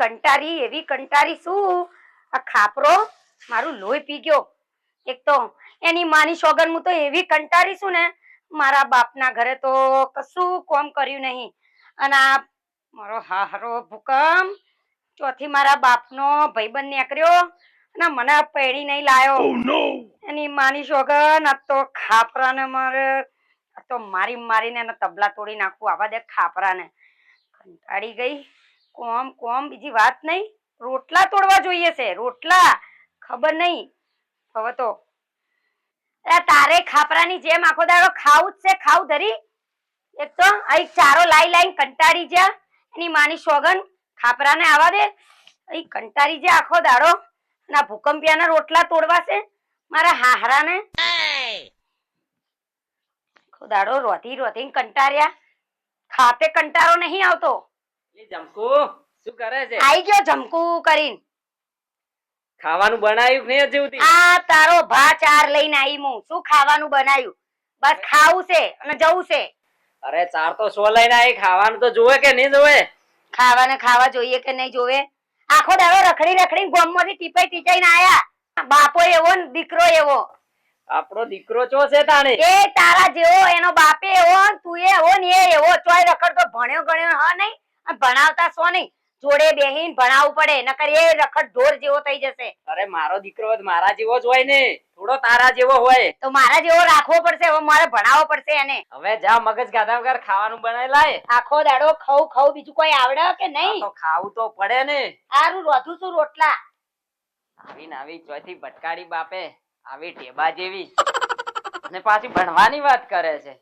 કંટારી એવી કંટારી શું? આ ખાપરો મારું લોહી પી ગયો. એક તો એની માની સોગન હું તો એવી કંટારી છું ને મારા બાપના ઘરે તો કશું કોમ કર્યું નહીં. અને આ મારો હારો ભૂકંપ ચોથી મારા બાપનો ભાઈબંધ નીકળ્યો અને મને પેડી નહીં લાયો. એની માની સોગન આ તો ખાપરાને મારે તો મારી મારીને એને તબલા તોડી નાખું. આવા દે ખાપરાને. કંટાળી ગઈ. કોમ કોમ, બીજી વાત નહીં. રોટલા તોડવા જોઈએ છે. રોટલા, ખબર નહીં. હવે તો. તારે ખાપરાની જેમ આખો દાડો ખાવું જ છે. ખાવું ધરી. એક તો અહીં ચારો લાઈ લાઈન કંટાળી જા. એની માની સોગન ખાપરાને આવા દે. અહીં કંટાળી જા આખો દાડો. ના ભૂકંપિયાના રોટલા તોડવા છે. મારા હાહરાને. આખો દાડો રોતી રોતી કંટાળ્યા. ખાતે કંટાળો નહીં આવતો. જમકુ શું કરે છે? આઈ ગયો જમકું કરીને. ખાવાનું બનાવ્યું કે નહીં હજી સુધી? આ તારો ભા ચાર લઈને આવી હું શું ખાવાનું બનાવ્યું? બસ ખાવું છે અને જવું છે. અરે ચાર તો સો લઈને આવી ખાવાનું તો જોવે કે નહીં જોવે ખાવાને ખાવા જોઈએ કે નહીં જોવે આખો દાડો રખડી રખડી ગોમમાંથી ટીપાઈ ટીચાઈને આયા. બાપો એવો ને દીકરો એવો. આપણો દીકરો ચો છે તાણે? એ તારા જેવો એનો બાપે એવો તું એવો ને એ એવો. ચોય રખડતો ભણ્યો ગણ્યો હા નહીં. ભણાવતા સો નહીં? જોડે બેહીન ભણાવવું પડે નકર એ રખડ ઢોર જેવો થઈ જશે. અરે મારો દીકરો મારા જેવો જ હોય ને થોડો તારા જેવો હોય. તો મારા જેવો રાખવો પડશે હવે મારે ભણાવવો પડશે એને. હવે જા મગજ ગાધા વગર ખાવાનું બનાવી લાય. આખો દાડો ખવ ખવ બીજું કોઈ આવડે કે નહીં? તો ખાવું તો પડે ને. સારું રોધું છું રોટલા. આવી આવી ચોથી ભટકાડી બાપે. આવી ટેબા જેવી. અને પાછી ભણવાની વાત કરે છે.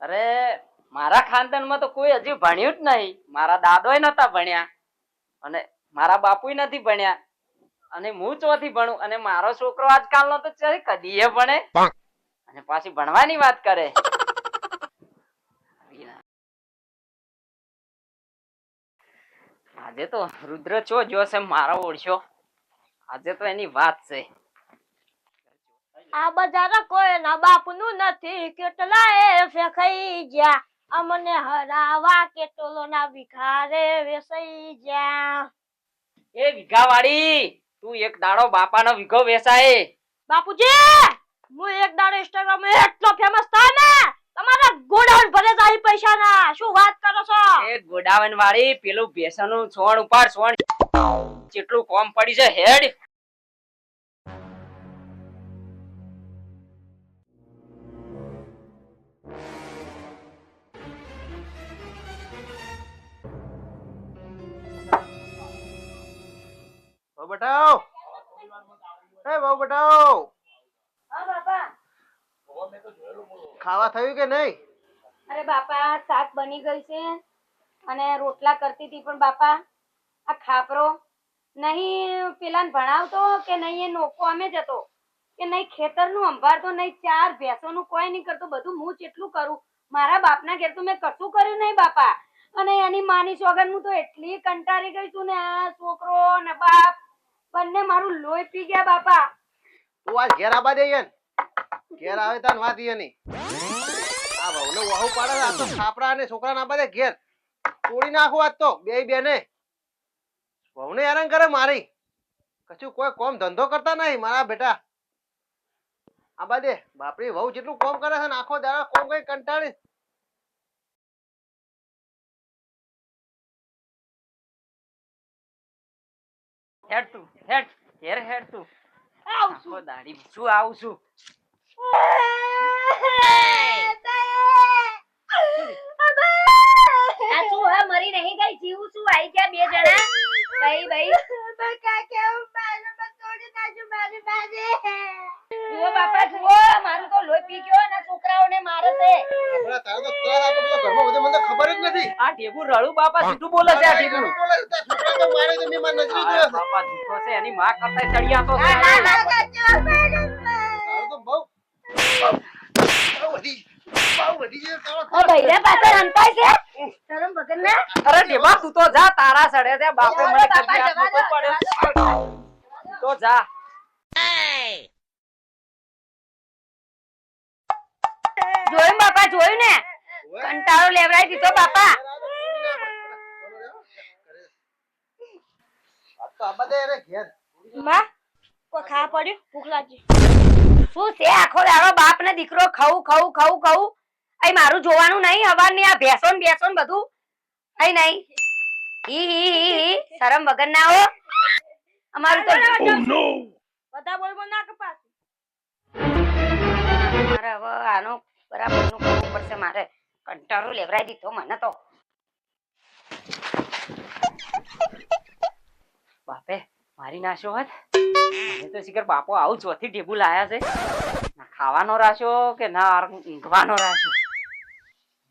અરે મારા ખાનદાનમાં તો કોઈ હજી ભણ્યું જ નહીં. મારા દાદોય નતા ભણ્યા. અને મારા બાપુય નથી ભણ્યા. અને હું ચોથી ભણું. અને મારો છોકરો આજકાલનો તો ચાલ કદીએ ભણે. અને પાછી ભણવાની વાત કરે. આજે તો રુદ્ર ચો જો છે મારો ઓળશો. આજે તો એની વાત છે. આ બજાર બાપ બાપનું નથી. કેટલા એ ફેંકાઈ ગયા. અમને હરાવા કેટલો ના ભિખારે વેસાઈ ગયા એ વિઘાવાળી તું એક દાડો બાપાનો વિઘો વેસાય. બાપુજી હું એક દાડો ઇન્સ્ટાગ્રામ એટલો ફેમસ થાય ને તમારા ગોડાઉન ભરે જાય પૈસા ના શું વાત કરો છો? એ ગોડાઉન વાળી પેલું ભેસણનું છોણ ઉપાડ છોણ જેટલું કોમ પડી છે હેડ. બહુ બટાવ. એ બહુ બટાવ. ખાવા થયું કે નહીં? અરે બાપા શાક બની ગયું છે અને રોટલા કરતી હતી પણ બાપા આ ખાપરો નહીં પેલા ભણાવતો કે નહીં એ નોકો અમે જતો કે નહીં ખેતરનું સંભાળતો નહીં ચાર ભેંસોનું કોઈ નહીં કરતો બધું હું જેટલું કરું. મારા બાપના ઘેર તો મેં કશું કર્યું નહીં બાપા. અને એની માની સોગન હું તો એટલી કંટાળી ગઈ છું ને આ છોકરો ને બાપ. બંને મારું લોહી પી ગયા, બાપા. તું આ ઘેર આબા દે યન. ઘેર આવે તાન વાત યની આ વહુને વહુ પાડે આ તો છાપરા અને છોકરા ના દે ઘેર. તોડી નાખું આજ તો, બે બેને. વહુને હેરાન કરે મારી. કશું કોઈ કોમ ધંધો કરતા નહીં, મારા બેટા. આબા દે, બાપરી વહુ જેટલું કોમ કરે છે ને, આખો દાડા કોમ કઈ કંટાળી હેડ તું હેડ હેર હેડ તું આખો દાડી શું આવું છું આ શું હવે મરી નહીં ગઈ જીવું છું. આઈ ગયા બે જણા. ભાઈ ભાઈ. જુઓ બાપા જુઓ મારું તો લોહી પી ગયો અને છોકરાઓને મારે છે. આપણા તારે તો ત્રણ આપો પેલો ઘરમાં બધે મને ખબર જ નથી. આ ઢેબુ રડું બાપા સીધું બોલે છે આ ઢેબુ. બોલે છે, છોકરા તો મારે છે, મેં મારી નજરે જોયો બાપા જૂઠો છે એની માં કરતા ચડિયા તો છે. ના, ના, તારું તો બહુ બહુ વધી બહુ વધી ગયું તારો ઓ પાછળ હંતાય છે? શરમ વગરના અરે ઢેબા તું તો જા તારા સડે છે બાપે મને આપવું તો જા. જોયું બાપા જોયું ને? કંટાળો લેવડાવી દીધો બાપા. તો આબા દે એને ઘેર. માં કોઈ ખાવા પડ્યું? ભૂખ લાગી. શું છે? આખો દાડો બાપ ને દીકરો ખાવું ખાવું ખાવું ખવું અહીં મારું જોવાનું નહીં હવારની આ ભેસો ને ભેસો ને બધું અહીં નહીં હી. શરમ વગર ના હો. અમારું તો બધા બોલ બોલ ના કપાસ મારે હવે આનો બરાબરનું કરવું પડશે. મારે કંટાળો લેવરાઈ દીધો મને તો. બાપે મારી નાશો હોત મને તો શીખર બાપો આવું ચોથી ટેબુ લાયા છે. ના ખાવાનો રાશો કે ના ઊંઘવાનો રાશો?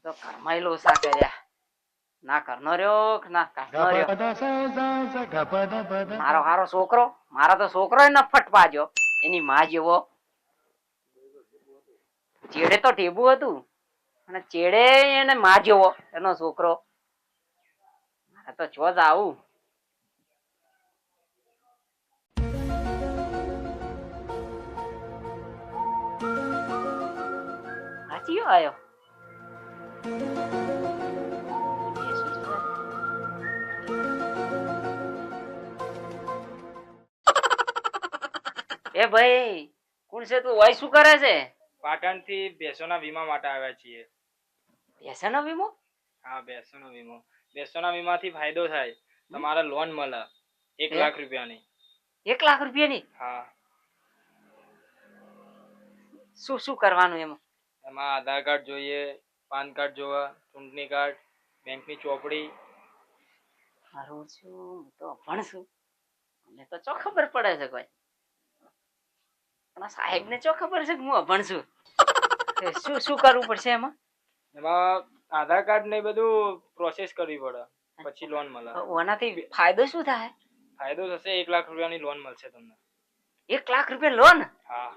તો ઘરમાં લોસા કર્યા ના કરનો રહ્યો? ના કાઢનો રહ્યો મારો હારો છોકરો મારો તો છોકરો ન ફટપાજો એની માં જેવો. ચેડે તો ટેબુ હતું અને ચેડે એને માં જેવો એનો છોકરો. મારા તો છો જ આવું. સાચી આયો? ભાઈ કોણ છે તું? વય શું કરે છે? પાટણથી ભેંસોના વીમા માટે આવ્યા છીએ. ભેંસોનો વીમો? હા ભેંસોનો વીમો. ભેંસોના વીમાથી ફાયદો થાય. તમારે લોન મળે. એક લાખ રૂપિયાની. એક લાખ રૂપિયાની? હા. શું શું કરવાનું એમાં? એમાં આધાર કાર્ડ જોઈએ પાન કાર્ડ જોવા ચૂંટણી કાર્ડ બેંકની ચોપડી. મારું છું તો ભણશું મને તો ચો ખબર પડે છે કોઈ. પણ સાહેબ ને ચો ખબર છે કે હું અભણ છું? શું શું કરવું પડશે એમાં? એમાં આધાર કાર્ડ ને બધું પ્રોસેસ કરવી પડે. પછી લોન મળે. ઓનાથી ફાયદો શું થાય? ફાયદો થશે એક લાખ રૂપિયાની લોન મળશે તમને. એક લાખ રૂપિયા લોન હા.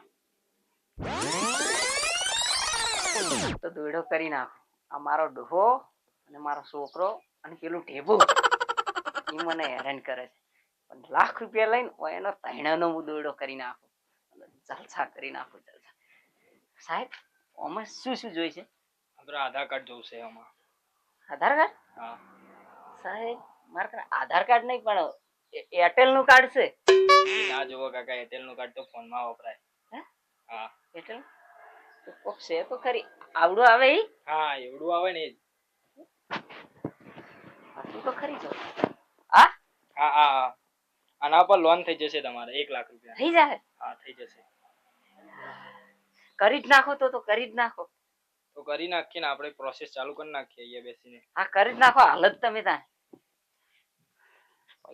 તો દોડો કરી નાખો. આ મારો ડોહો અને મારો છોકરો અને પેલું ઢેબુ. એ મને હેરાન કરે છે. પણ લાખ રૂપિયા લઈને એનો તૈણાનો હું દોડો કરી નાખું. જલસા કરી નાખો જલસા સાહેબ આમાં શું શું જોઈશે આપણે આધાર કાર્ડ જોશે એમાં આધાર કાર્ડ? હા. સાહેબ મારે કાંઈ આધાર કાર્ડ નહીં પણ એરટેલનું કાર્ડ છે. ના જોવો કાકા એરટેલનું કાર્ડ તો ફોનમાં વપરાય. હા? એરટેલ તો કોક છે તો ખરી. આવડું આવે ઈ? હા એવડું આવે ને એ તો ખરી જો હા? હા હા આના પર લોન થઈ જશે તમારે એક લાખ રૂપિયા. થઈ જાય હા થઈ જશે. કરી જ નાખો તો તો કરી જ નાખો. તો કરી નાખીએ ને આપણે પ્રોસેસ ચાલુ કરી નાખીએ અહીંયા બેસીને. હા કરી જ નાખો હાલત તમે ત્યાં.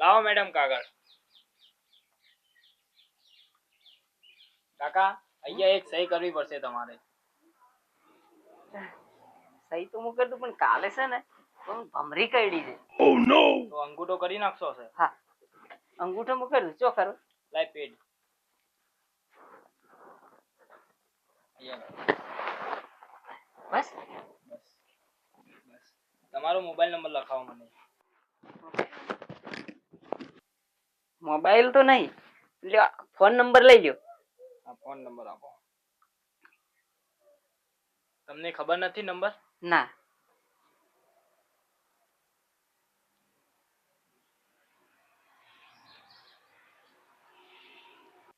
લાવો મેડમ કાગળ કાકા અહીંયા એક સહી કરવી પડશે તમારે. સહી તો હું કરી દઉં પણ કાલે છે ને ભમરી કઈડી છે. તો અંગૂઠો કરી નાખશો સર હા અંગૂઠો મુકર કરી દઉં ચો કરો લાઈ પેડ. બસ. બસ બસ તમારો મોબાઈલ નંબર લખાવો મને. મોબાઈલ તો નહીં. લ્યો ફોન નંબર લઈ લ્યો. આ ફોન નંબર આપો. તમને ખબર નથી નંબર ના.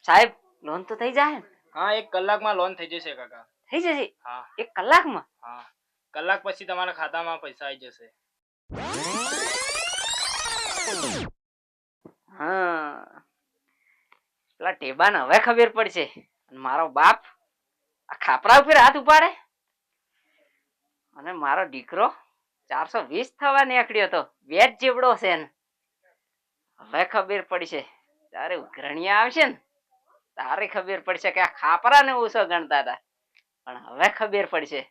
સાહેબ લોન તો થઈ જાય ને? હા એક કલાકમાં લોન થઈ જશે કાકા. થઈ જશે? હા. એક કલાકમાં? હા. કલાક પછી તમારા ખાતામાં પૈસા આવી જશે. હા. પેલા ટેબાને હવે ખબર પડશે. અને મારો બાપ આ ખાપરા ઉપર હાથ ઉપાડે? અને મારો દીકરો ચારસો વીસ થવા નીકળ્યો તો વેજ જેવડો છે ને હવે ખબર પડશે. તારે ઉઘરણિયા આવશે ને તારે ખબર પડશે કે આ ખાપરાને ઓછો ગણતા હતા. પણ હવે ખબર પડશે.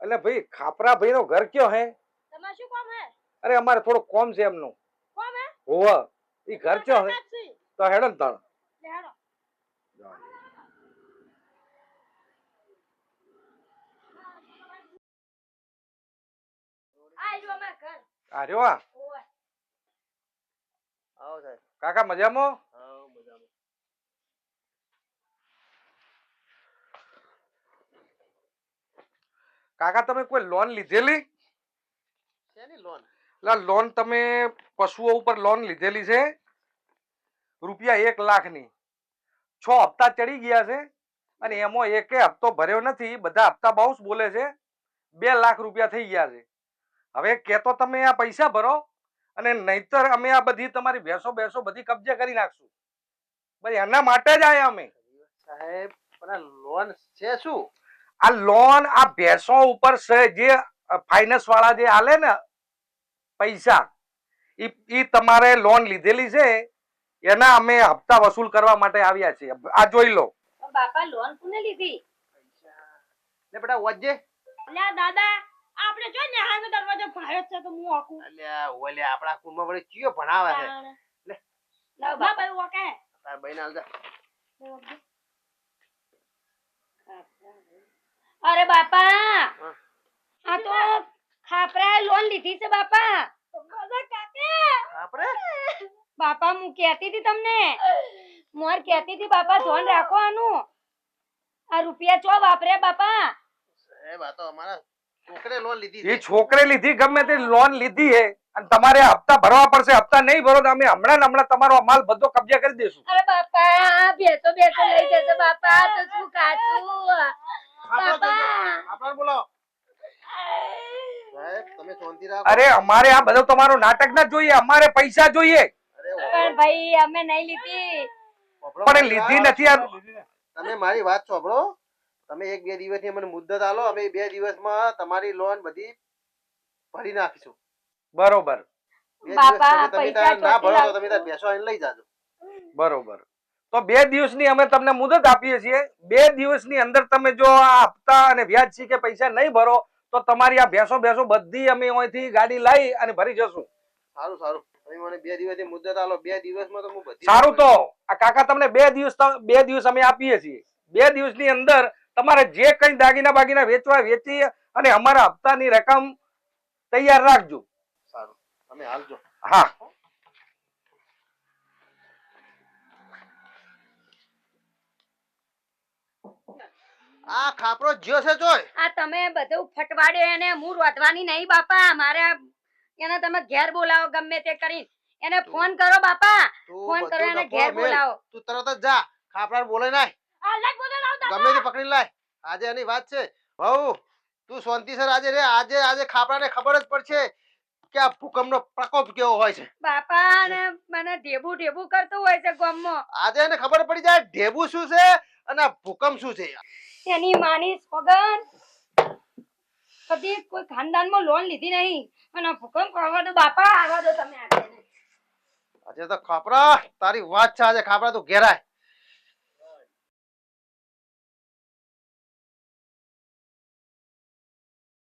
એટલે ભાઈ ખાપરા ભાઈ નો ઘર કયો હે? તમારે શું કામ હે? અરે અમારે થોડો કોમ છે એમનું. કોમ હે? હોવ. ઈ ઘર કયો હે? તો હેડો ને તાણ. હેડો. આ રહ્યો આ. આવો સાહેબ. કાકા મજામાં? કાકા તમે કોઈ લોન લીધેલી? લોન એટલે લોન તમે પશુઓ ઉપર લોન લીધેલી છે? રૂપિયા એક લાખની. છ હપ્તા ચડી ગયા છે અને એમાં એકે હપ્તો ભર્યો નથી. બધા હપ્તા બાઉસ બોલે છે. બે લાખ રૂપિયા થઈ ગયા છે. હવે કે તો તમે આ પૈસા ભરો અને નહીતર અમે આ બધી તમારી ભેંસો બેસો બધી કબજે કરી નાખશું. બસ એના માટે જ આયા અમે. સાહેબ પણ આ લોન છે શું? આ લોન આ ભેંસો ઉપર છે જે ફાઇનાન્સ વાળા જે આલે ને પૈસા ઈ ઈ તમારે લોન લીધેલી છે એના અમે હપ્તા વસૂલ કરવા માટે આવ્યા છીએ. આ જોઈ લો. બાપા લોન કોને લીધી? ને બેટા વજે ના દાદા. આપણે જો ને આનો દરવાજો ભાયો છે તો હું આખું. અલ્યા ઓલે આપડા કુંડમાં વડે કયો ભણાવે છે? લાવ ના બાપા. ભાઈ ઓકે તાર બહેન આલજા અરે બાપા! આ તો ખાપરા લોન લીધી છે બાપા. આપણે બાપા હું કહેતી હતી તમને. મોર કહેતી હતી બાપા ધ્યાન રાખો આનું. આ રૂપિયા ચો વાપરે બાપા? એ વાતો અમારા એ છોકરે લીધી ગમે તે લોન લીધી હે. અને તમારે હપ્તા ભરવા પડશે. હપ્તા નહીં ભરો તો અમે હમણાં હમણાં તમારો માલ બધો કબજે કરી દેશું. અરે બાપા બેસો બેસો લઈ જશે બાપા તો શું કાચું બાપા. બોલો. સાહેબ તમે શાંતિ રાખો. અરે અમારે આ બધો તમારો નાટક ના જોઈએ. અમારે પૈસા જોઈએ. પણ ભાઈ અમે નહીં લીધી. પણ લીધી નથી તમે મારી વાત સાંભળો. તમે એક બે દિવસની અમને મુદત આલો અમે બે દિવસમાં તમારી લોન બધી ભરી નાખીશું. બરોબર. બે દિવસ તમે પૈસા તાર ના ભરો તો તમે તાર લાવશું. લઈ જાજો. બરોબર. તો બે દિવસની અમે તમને મુદત આપીએ છીએ. બે દિવસની અંદર તમે જો આ હપ્તા અને વ્યાજ સી કે પૈસા નહીં ભરો તો તમારી આ ભેંસો ભેંસો બધી અમે અહીંથી ગાડી લઈ અને ભરી જશું. સારું સારું. તમે મને બે દિવસની મુદ્દત આલો. બે દિવસમાં તો હું બધી સારું તો. આ કાકા તમને બે દિવસ બે દિવસ અમે આપીએ છીએ. બે દિવસની અંદર તમારે જે કઈ દાગીના બાગીના વેચવા વેચી અને અમારા હપ્તાની રકમ તૈયાર રાખજો. સારું. તમે હાલજો. હા. આ ખાપરો જ્યો છે જોય. આ તમે બધું ફટવાડે એને હું રોધવાની નહીં બાપા. મારે એને તમે ઘેર બોલાવો ગમે તે કરી એને ફોન કરો બાપા. ફોન કરો એને ઘેર બોલાવો. તું તરત જ જા. ખાપરા બોલે નાય ગમે તે પકડી લાય. આજે એની વાત છે. બહુ તું શાંતિસર આજે રે આજે આજે ખાપરાને ખબર જ પડશે કે આ ભૂકંપનો પ્રકોપ કેવો હોય છે. બાપા ને મને ઢેબુ ઢેબુ કરતું હોય છે ગામમાં. આજે એને ખબર પડી જાય ઢેબુ શું છે અને આ ભૂકંપ શું છે. એની માની સોગન કદી કોઈ ખાનદાનમાં લોન લીધી નહીં. અને ભૂકંપ કરવા દો બાપા આવવા દો તમે આજે તો ખાપરા તારી વાત છે આજે ખાપરા તું ઘેરાય.